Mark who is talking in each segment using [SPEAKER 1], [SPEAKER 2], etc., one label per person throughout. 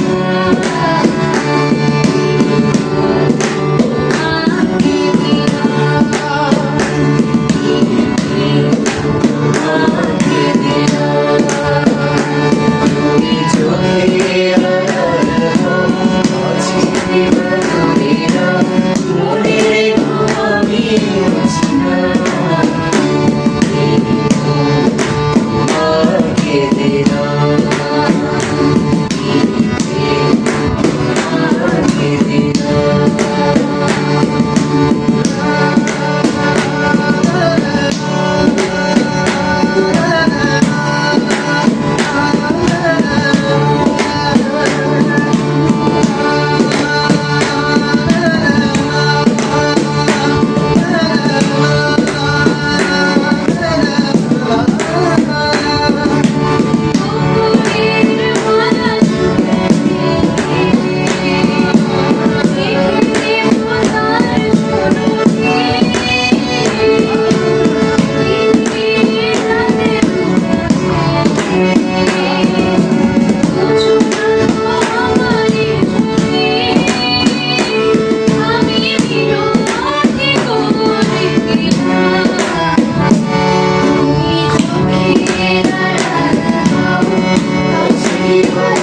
[SPEAKER 1] Música You.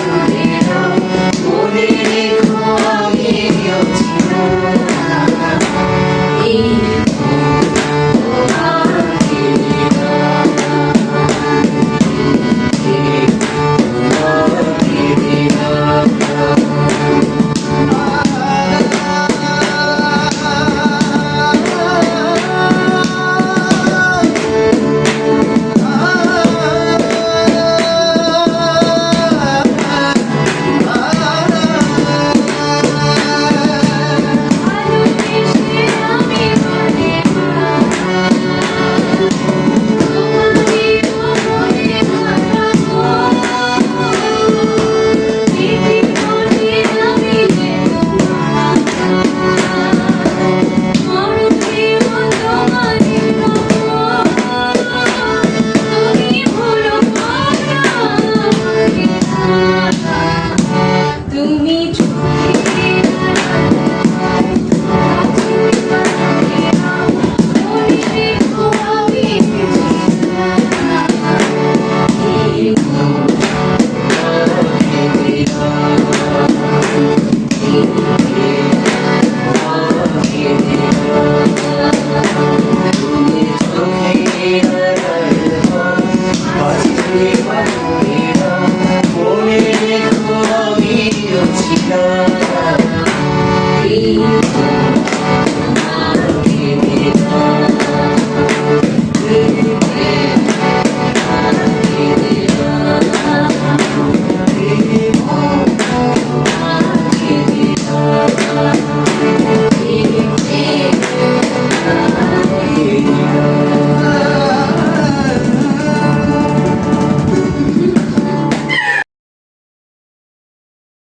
[SPEAKER 1] 이런 본인의 구원이었지만